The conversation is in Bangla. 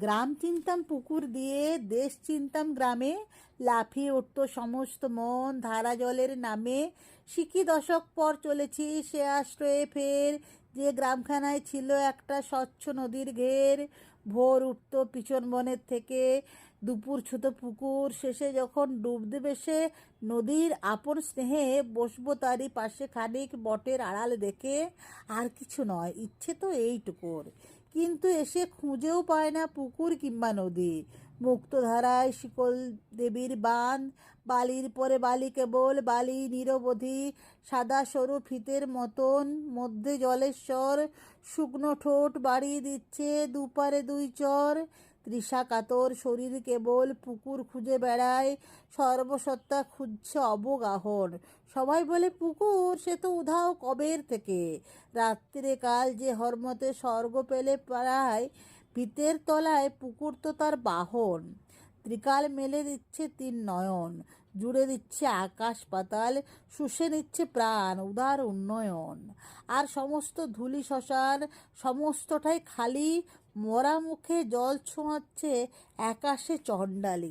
গ্রাম চিনতাম, পুকুর দিয়ে দেশ চিনতাম গ্রামে। লাফিয়ে উঠত সমস্ত মন ধারা জলের নামে। সিকি দশক পর চলেছি সে আশ্রয়ে ফের। যে গ্রামখানায় ছিল একটা স্বচ্ছ নদীর ঘের, ভোর উঠত পিছন বনের থেকে, দুপুর ছুত পুকুর, শেষে যখন ডুব দেবে সে নদীর আপন স্নেহে বসবো তারই পাশে খানিক বটের আড়াল দেখে আর কিছু নয়, ইচ্ছে তো এইটুকুর। কিন্তু এসে খুঁজেও পায় না পুকুর কিংবা নদী। মুক্তধারায় শিকল দেবীর বাঁধ বালির পরে বালি কেবল, বালি নিরবধি, সাদা সরু ফিতের মতন, মধ্যে জলেশ্বর, শুকনো ঠোঁট বাড়িয়ে দিচ্ছে দুপারে দুই চর। তৃষা কাতর শরীর কেবল পুকুর খুঁজে বেড়ায়, সর্বসত্তা খুঁজছে অবগাহন। সবাই বলে, পুকুর, সে তো উধাও কবের থেকে? রাত্রে কাল যে হরমতে স্বর্গ পেলে পাড়ায় ভিতের তলায় পুকুর তো তার বাহন। ত্রিকাল মেলে দিচ্ছে তিন নয়ন, জুড়ে দিচ্ছে আকাশ পাতাল, শুষে নিচ্ছে প্রাণ, উদার উন্নয়ন। আর সমস্ত ধুলি শ্মশান, সমস্তটাই খালি, মরা মুখে জল ছোঁয়াচ্ছে আকাশে চণ্ডালি।